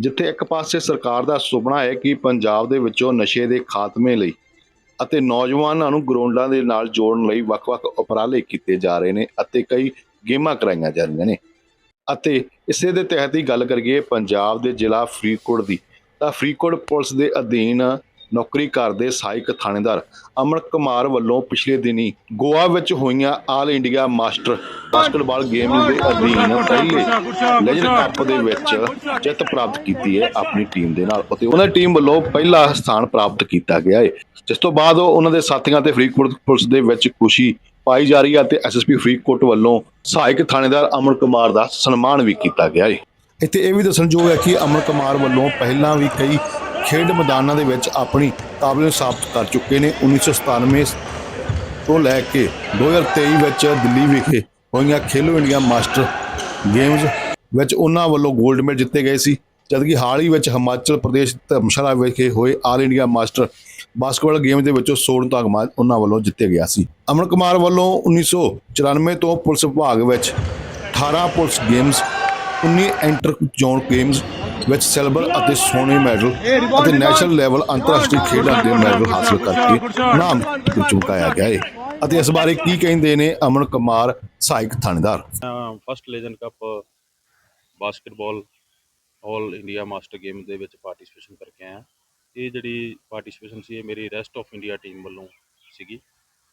ਜਿੱਥੇ ਇੱਕ ਪਾਸੇ ਸਰਕਾਰ ਦਾ ਸੁਪਨਾ ਹੈ ਕਿ ਪੰਜਾਬ ਦੇ ਵਿੱਚੋਂ ਨਸ਼ੇ ਦੇ ਖਾਤਮੇ ਲਈ ਅਤੇ ਨੌਜਵਾਨਾਂ ਨੂੰ ਗਰਾਊਂਡਾਂ ਦੇ ਨਾਲ ਜੋੜਨ ਲਈ ਵੱਖ-ਵੱਖ ਉਪਰਾਲੇ ਕੀਤੇ ਜਾ ਰਹੇ ਨੇ ਅਤੇ ਕਈ ਗੇਮਾਂ ਕਰਾਈਆਂ ਜਾ ਰਹੀਆਂ ਨੇ। ਅਤੇ ਇਸੇ ਦੇ ਤਹਿਤ ਹੀ ਗੱਲ ਕਰੀਏ ਪੰਜਾਬ ਦੇ ਜ਼ਿਲ੍ਹਾ ਫਰੀਦਕੋਟ ਦੀ, ਤਾਂ ਫਰੀਦਕੋਟ ਪੁਲਿਸ ਦੇ ਅਧੀਨ ਨੌਕਰੀ ਕਰਦੇ ਸਹਾਇਕ ਥਾਣੇਦਾਰ ਅਮਨ ਕੁਮਾਰ ਵੱਲੋਂ ਪਿਛਲੇ ਦਿਨੀ ਗੋਆ ਵਿੱਚ ਹੋਈਆਂ all India master basketball game ਦੇ ਅਧੀਨ ਪਹਿਲੇ ਲੈਜਰ ਕੱਪ ਦੇ ਵਿੱਚ ਜਿੱਤ ਪ੍ਰਾਪਤ ਕੀਤੀ ਹੈ ਆਪਣੀ ਟੀਮ ਦੇ ਨਾਲ ਅਤੇ ਉਹਨਾਂ ਦੀ ਟੀਮ ਵੱਲੋਂ ਪਹਿਲਾ ਸਥਾਨ ਪ੍ਰਾਪਤ ਕੀਤਾ ਗਿਆ ਹੈ। ਜਿਸ ਤੋਂ ਬਾਅਦ ਉਹਨਾਂ ਦੇ ਸਾਥੀਆਂ ਤੇ ਫਰੀਦਕੋਟ ਪੁਲਿਸ ਦੇ ਵਿੱਚ ਖੁਸ਼ੀ ਪਾਈ ਜਾ ਰਹੀ ਹੈ ਤੇ ਐਸਐਸਪੀ ਫਰੀਦਕੋਟ ਵੱਲੋਂ ਸਹਾਇਕ ਥਾਣੇਦਾਰ ਅਮਨ ਕੁਮਾਰ ਦਾ ਸਨਮਾਨ ਵੀ ਕੀਤਾ ਗਿਆ ਹੈ। ਇੱਥੇ ਇਹ ਵੀ ਦੱਸਣਯੋਗ ਹੈ ਕਿ ਅਮਨ ਕੁਮਾਰ ਵੱਲੋਂ ਪਹਿਲਾਂ ਵੀ ਕਈ ਖੇਡ ਮੈਦਾਨਾਂ ਦੇ ਵਿੱਚ ਆਪਣੀ ਕਾਬਲੀਅਤ ਸਾਬਤ ਕਰ ਚੁੱਕੇ ਨੇ। 1997 ਤੋਂ ਲੈ ਕੇ 2023 ਵਿੱਚ ਦਿੱਲੀ ਵਿਖੇ ਹੋਈਆਂ ਖੇਲੋ ਇੰਡੀਆ ਮਾਸਟਰ ਗੇਮਜ਼ ਵਿੱਚ ਉਹਨਾਂ ਵੱਲੋਂ 골ਡ ਮੈਡਲ ਜਿੱਤੇ ਗਏ ਸੀ। ਜਦਕਿ ਹਾਲ ਹੀ ਵਿੱਚ ਹਿਮਾਚਲ ਪ੍ਰਦੇਸ਼ ਧਰਮਸ਼ਾਲਾ ਵਿਖੇ ਹੋਏ all India master basketball game ਦੇ ਵਿੱਚੋਂ ਸੋਨ ਤਗਮਾ ਉਹਨਾਂ ਵੱਲੋਂ ਜਿੱਤੇ ਗਿਆ ਸੀ। ਅਮਨ ਕੁਮਾਰ ਵੱਲੋਂ 1994 ਤੋਂ ਪੁਲਿਸ ਵਿਭਾਗ ਵਿੱਚ 18 police games 19 inter zone games ਵਿੱਚ ਸਿਲਵਰ ਅਤੇ ਸੋਨੇ ਮੈਡਲ ਅਤੇ ਨੈਸ਼ਨਲ ਲੈਵਲ ਅੰਤਰਰਾਸ਼ਟਰੀ ਖੇਡਾਂ ਦੇ ਮੈਡਲ ਹਾਸਲ ਕਰਕੇ ਨਾਮ ਚੁਕਾਇਆ ਗਿਆ ਹੈ ਅਤੇ ਇਸ ਬਾਰੇ ਕੀ ਕਹਿੰਦੇ ਨੇ ਅਮਨ ਕੁਮਾਰ, ਸਹਾਇਕ ਥਾਣੇਦਾਰ? First legend cup basketball all India master game ਦੇ ਵਿੱਚ ਪਾਰਟਿਸਿਪੇਸ਼ਨ ਕਰਕੇ ਆਇਆ ਇਹ ਜਿਹੜੀ ਪਾਰਟਿਸਿਪੇਸ਼ਨ ਸੀ, ਇਹ ਮੇਰੀ ਰੈਸਟ ਆਫ ਇੰਡੀਆ ਟੀਮ ਵੱਲੋਂ ਸੀਗੀ।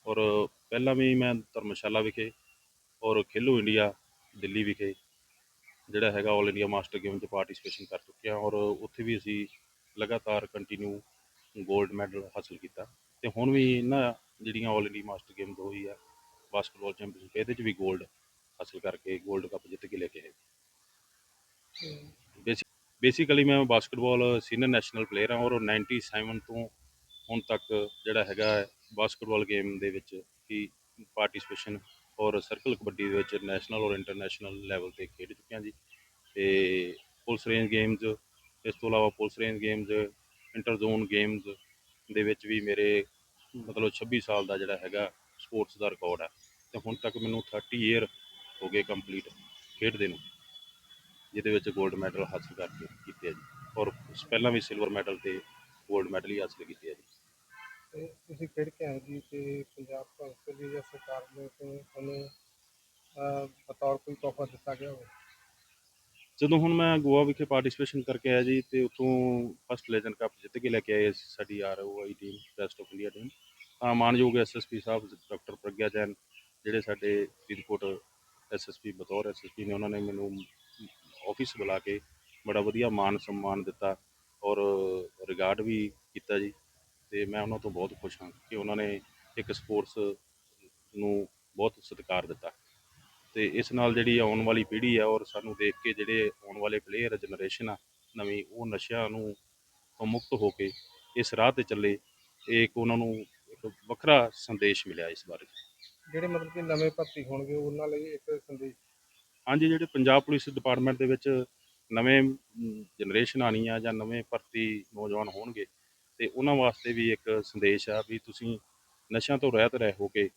ਔਰ ਪਹਿਲਾਂ ਵੀ ਮੈਂ ਧਰਮਸ਼ਾਲਾ ਵਿਖੇ ਔਰ ਖੇਲੋ ਇੰਡੀਆ ਦਿੱਲੀ ਵਿਖੇ ਜਿਹੜਾ ਹੈਗਾ 올 ਇੰਡੀਆ ਮਾਸਟਰ ਗੇਮ 'ਚ ਪਾਰਟਿਸਿਪੇਸ਼ਨ ਕਰ ਚੁੱਕੇ ਹਾਂ ਔਰ ਉੱਥੇ ਵੀ ਅਸੀਂ ਲਗਾਤਾਰ ਕੰਟੀਨਿਊ ਗੋਲਡ ਮੈਡਲ ਹਾਸਲ ਕੀਤਾ। ਤੇ ਹੁਣ ਵੀ ਇਹਨਾਂ ਜਿਹੜੀਆਂ 올 ਇੰਡੀਆ ਮਾਸਟਰ ਗੇਮ ਦੋ ਹੀ ਆ ਬਾਸਕਟਬਾਲ ਚੈਂਪੀਅਨਸ਼ਿਪ ਇਹਦੇ 'ਚ ਵੀ ਗੋਲਡ ਹਾਸਲ ਕਰਕੇ ਗੋਲਡ ਕੱਪ ਜਿੱਤ ਕੇ ਲੈ ਕੇ ਆਏ। ਬੇਸਿਕਲੀ ਮੈਂ ਬਾਸਕਟਬਾਲ ਸੀਨੀਅਰ ਨੈਸ਼ਨਲ ਪਲੇਅਰ ਹਾਂ ਔਰ 97 ਤੋਂ ਹੁਣ ਤੱਕ ਜਿਹੜਾ ਹੈਗਾ ਬਾਸਕਟਬਾਲ ਗੇਮ ਦੇ ਵਿੱਚ ਹੀ ਪਾਰਟਿਸਿਪੇਸ਼ਨ ਔਰ ਸਰਕਲ ਕਬੱਡੀ ਦੇ ਵਿੱਚ ਨੈਸ਼ਨਲ ਔਰ ਇੰਟਰਨੈਸ਼ਨਲ ਲੈਵਲ ਤੇ ਖੇਡ ਚੁੱਕਿਆ ਜੀ। ਤੇ ਪੁਲਿਸ ਰੇਂਜ ਗੇਮਜ਼ ਇਸ ਤੋਂ ਇਲਾਵਾ police range games inter zone games ਦੇ ਵਿੱਚ ਵੀ ਮੇਰੇ ਮਤਲਬ 26 ਸਾਲ ਦਾ ਜਿਹੜਾ ਹੈਗਾ ਸਪੋਰਟਸ ਦਾ ਰਿਕਾਰਡ ਹੈ ਤੇ ਹੁਣ ਤੱਕ ਮੈਨੂੰ 30 ਇਅਰ ਹੋ ਗਏ ਕੰਪਲੀਟ ਖੇਡਦੇ ਨੂੰ, ਜਿਹਦੇ ਵਿੱਚ 골ਡ ਮੈਡਲ ਹਾਸਲ ਕਰਕੇ ਕੀਤੇ ਆ ਜੀ। ਔਰ ਪਹਿਲਾਂ ਵੀ ਸਿਲਵਰ ਮੈਡਲ ਤੇ 골ਡ ਮੈਡਲ ਹੀ ਹਾਸਲ ਕੀਤੇ ਆ ਜੀ। ਤੁਸੀਂ ਖੇਡ ਕੇ ਆਏ ਜੀ ਤੇ ਪੰਜਾਬ ਕੌਂਸਲ ਦੀ ਜਾਂ ਸਰਕਾਰ ਨੇ ਤੁਹਾਨੂੰ ਅਹ, ਬਤੌਰ ਕੋਈ ਤੋਹਫਾ ਦਿੱਤਾ ਗਿਆ ਹੋਵੇ? ਜਦੋਂ ਹੁਣ ਮੈਂ ਗੋਆ ਵਿਖੇ ਪਾਰਟਿਸਿਪੇਸ਼ਨ ਕਰਕੇ ਆਇਆ ਜੀ ਤੇ ਉੱਥੋਂ ਫਸਟ ਲੈਜਨ ਕੱਪ ਜਿੱਤ ਕੇ ਲੈ ਕੇ ਆਏ ਅਸੀਂ ਸਾਡੀ R O I team best of India team ਤਾਂ ਮਾਨਯੋਗ ਐਸਐਸਪੀ ਸਾਹਿਬ ਡਾਕਟਰ ਪ੍ਰਗਿਆ ਜੈਨ ਜਿਹੜੇ ਸਾਡੇ ਫਰੀਦਕੋਟ ਐਸਐਸਪੀ ਬਤੌਰ ਐਸਐਸਪੀ ਨੇ ਉਹਨਾਂ ਨੇ ਮੈਨੂੰ ਆਫਿਸ ਬੁਲਾ ਕੇ ਬੜਾ ਵਧੀਆ ਮਾਨ ਸਨਮਾਨ ਦਿੱਤਾ ਔਰ ਰਿਗਾਰਡ ਵੀ ਕੀਤਾ ਜੀ। ਤੇ ਮੈਂ ਉਹਨਾਂ ਤੋਂ ਬਹੁਤ ਖੁਸ਼ ਹਾਂ ਕਿ ਉਹਨਾਂ ਨੇ ਇੱਕ ਸਪੋਰਟਸ ਨੂੰ ਬਹੁਤ ਸਤਿਕਾਰ ਦਿੱਤਾ। ਤੇ ਇਸ ਨਾਲ ਜਿਹੜੀ ਆਉਣ ਵਾਲੀ ਪੀੜ੍ਹੀ ਆ ਔਰ ਸਾਨੂੰ ਦੇਖ ਕੇ ਜਿਹੜੇ ਆਉਣ ਵਾਲੇ ਪਲੇਅਰ ਜਨਰੇਸ਼ਨ ਆ ਨਵੀਂ ਉਹ ਨਸ਼ਿਆਂ ਨੂੰ ਤੋਂ ਮੁਕਤ ਹੋ ਕੇ ਇਸ ਰਾਹ ਤੇ ਚੱਲੇ ਇਹ ਇੱਕ ਉਹਨਾਂ ਨੂੰ ਇੱਕ ਵੱਖਰਾ ਸੰਦੇਸ਼ ਮਿਲਿਆ ਇਸ ਬਾਰੇ। ਜਿਹੜੇ ਮਤਲਬ ਕਿ ਨਵੇਂ ਭਰਤੀ ਹੋਣਗੇ ਉਹਨਾਂ ਲਈ ਇੱਕ ਸੰਦੇਸ਼। ਹਾਂਜੀ ਜਿਹੜੇ ਪੰਜਾਬ ਪੁਲਿਸ ਡਿਪਾਰਟਮੈਂਟ ਦੇ ਵਿੱਚ ਨਵੇਂ ਜਨਰੇਸ਼ਨ ਆਣੀ ਆ ਜਾਂ ਨਵੇਂ ਭਰਤੀ ਨੌਜਵਾਨ ਹੋਣਗੇ ਤੇ ਉਹਨਾਂ ਵਾਸਤੇ ਵੀ ਇੱਕ ਸੰਦੇਸ਼ ਆ ਵੀ ਤੁਸੀਂ ਨਸ਼ਿਆਂ ਤੋਂ ਰਹਿਤ ਰਹਿ ਹੋ ਕੇ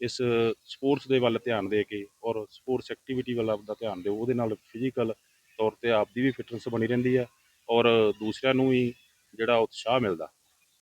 ਇਸ ਸਪੋਰਟਸ ਦੇ ਵੱਲ ਧਿਆਨ ਦੇ ਕੇ ਔਰ ਸਪੋਰਟਸ ਐਕਟੀਵਿਟੀ ਵੱਲ ਆਪਦਾ ਧਿਆਨ ਦਿਓ। ਉਹਦੇ ਨਾਲ ਫਿਜ਼ੀਕਲ ਤੌਰ ਤੇ ਆਪਦੀ ਵੀ ਫਿਟਨੈਸ ਬਣੀ ਰਹਿੰਦੀ ਆ ਔਰ ਦੂਸਰਿਆਂ ਨੂੰ ਵੀ ਜਿਹੜਾ ਉਤਸ਼ਾਹ ਮਿਲਦਾ।